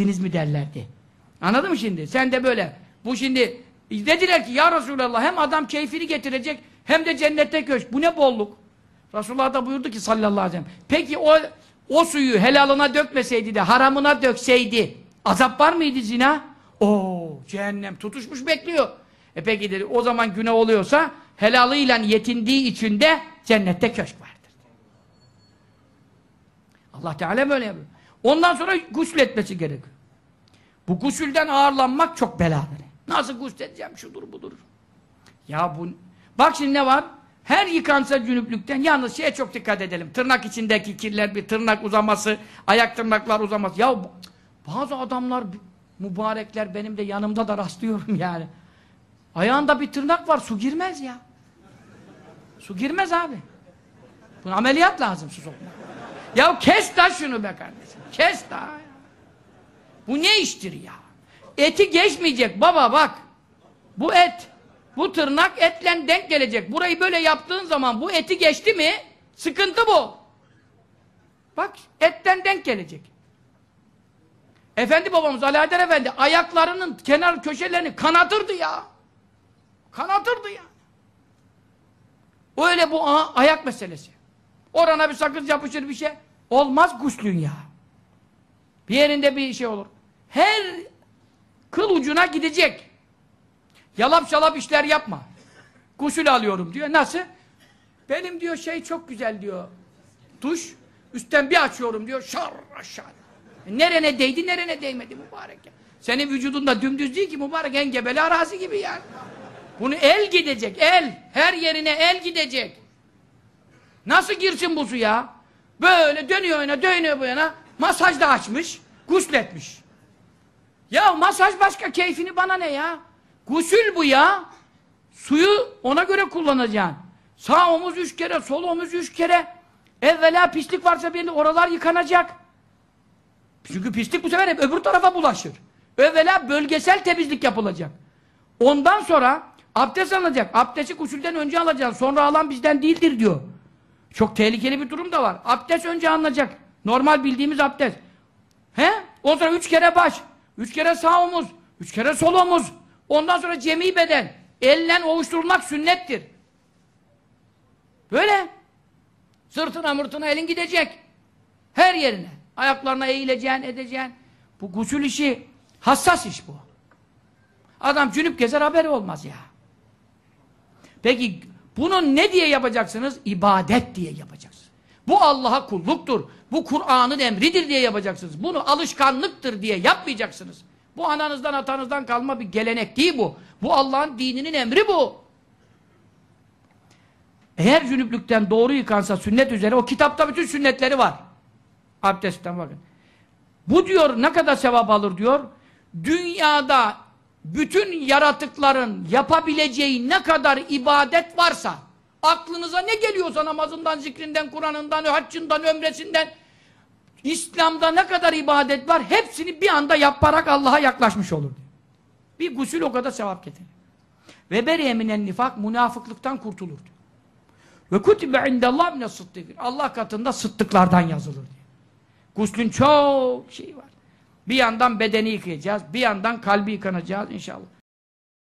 ettiniz mi derlerdi. Anladın mı şimdi? Sen de böyle. Bu şimdi dediler ki ya Resulallah hem adam keyfini getirecek hem de cennette köşk. Bu ne bolluk? Resulullah da buyurdu ki sallallahu aleyhi ve sellem. Peki o o suyu helalına dökmeseydi de haramına dökseydi azap var mıydı zina? Oo cehennem tutuşmuş bekliyor. E peki dedi o zaman günah oluyorsa helalıyla yetindiği için de cennette köşk vardır. Allah Teala böyle yapıyor. Ondan sonra gusül etmesi gerekiyor. Bu gusülden ağırlanmak çok beladır. Nasıl gusül edeceğim şudur budur. Ya bu bak şimdi ne var? Her yıkansa cünüplükten yalnız şeye çok dikkat edelim. Tırnak içindeki kirler bir tırnak uzaması, ayak tırnaklar uzaması. Ya bazı adamlar mübarekler benim de yanımda da rastlıyorum yani. Ayağında bir tırnak var su girmez ya. Su girmez abi. Buna ameliyat lazım su sokmak. Ya kes da şunu be kardeşim. Kes da. Bu ne iştir ya? Eti geçmeyecek baba bak. Bu et. Bu tırnak etle denk gelecek. Burayı böyle yaptığın zaman bu eti geçti mi sıkıntı bu. Bak etten denk gelecek. Efendi babamız Haydar Efendi ayaklarının kenar köşelerini kanatırdı ya. Kanatırdı ya. Öyle bu ayak meselesi. Orana bir sakız yapışır bir şey. Olmaz guslün ya. Bir yerinde bir şey olur. Her kıl ucuna gidecek. Yalap şalap işler yapma. Gusül alıyorum diyor. Nasıl? Benim diyor şey çok güzel diyor. Duş. Üstten bir açıyorum diyor. Şar aşağı. E nerene değdi nerene değmedi mübarek ya. Senin vücudunda dümdüz değil ki mübarek engebeli arazi gibi yani. Bunu el gidecek el. Her yerine el gidecek. Nasıl girsin bu suya? Böyle dönüyor yana dönüyor bu yana. Masaj da açmış. Gusletmiş. Ya masaj başka keyfini bana ne ya? Gusül bu ya. Suyu ona göre kullanacaksın. Sağ omuz üç kere, sol omuz üç kere. Evvela pislik varsa belli oralar yıkanacak. Çünkü pislik bu sefer hep öbür tarafa bulaşır. Evvela bölgesel temizlik yapılacak. Ondan sonra abdest alınacak. Abdesti gusülden önce alacaksın. Sonra alan bizden değildir diyor. Çok tehlikeli bir durum da var. Abdest önce alınacak. Normal bildiğimiz abdest. He? Ondan sonra üç kere baş. Üç kere sağ omuz. Üç kere sol omuz. Ondan sonra cemi beden. Elle ovuşturulmak sünnettir. Böyle. Sırtına mırtına elin gidecek. Her yerine. Ayaklarına eğileceksin, edeceksin. Bu gusül işi hassas iş bu. Adam cünüp gezer haberi olmaz ya. Peki bunu ne diye yapacaksınız? İbadet diye yapacaksınız. Bu Allah'a kulluktur. Bu Kur'an'ın emridir diye yapacaksınız. Bunu alışkanlıktır diye yapmayacaksınız. Bu ananızdan atanızdan kalma bir gelenek değil bu. Bu Allah'ın dininin emri bu. Eğer cünüplükten doğru yıkansa sünnet üzere o kitapta bütün sünnetleri var. Abdestten bakın. Bu diyor ne kadar sevap alır diyor. Dünyada bütün yaratıkların yapabileceği ne kadar ibadet varsa aklınıza ne geliyorsa namazından, zikrinden, Kur'an'ından, haccından, ömresinden İslam'da ne kadar ibadet var hepsini bir anda yaparak Allah'a yaklaşmış olur. Bir gusül o kadar sevap getirir. Ve beriye minen nifak münafıklıktan kurtulur. Ve kutibe indallah mine sıddıkir. Allah katında sıddıklardan yazılır. Guslün çok şey var. Bir yandan bedeni yıkayacağız, bir yandan kalbi yıkanacağız inşallah.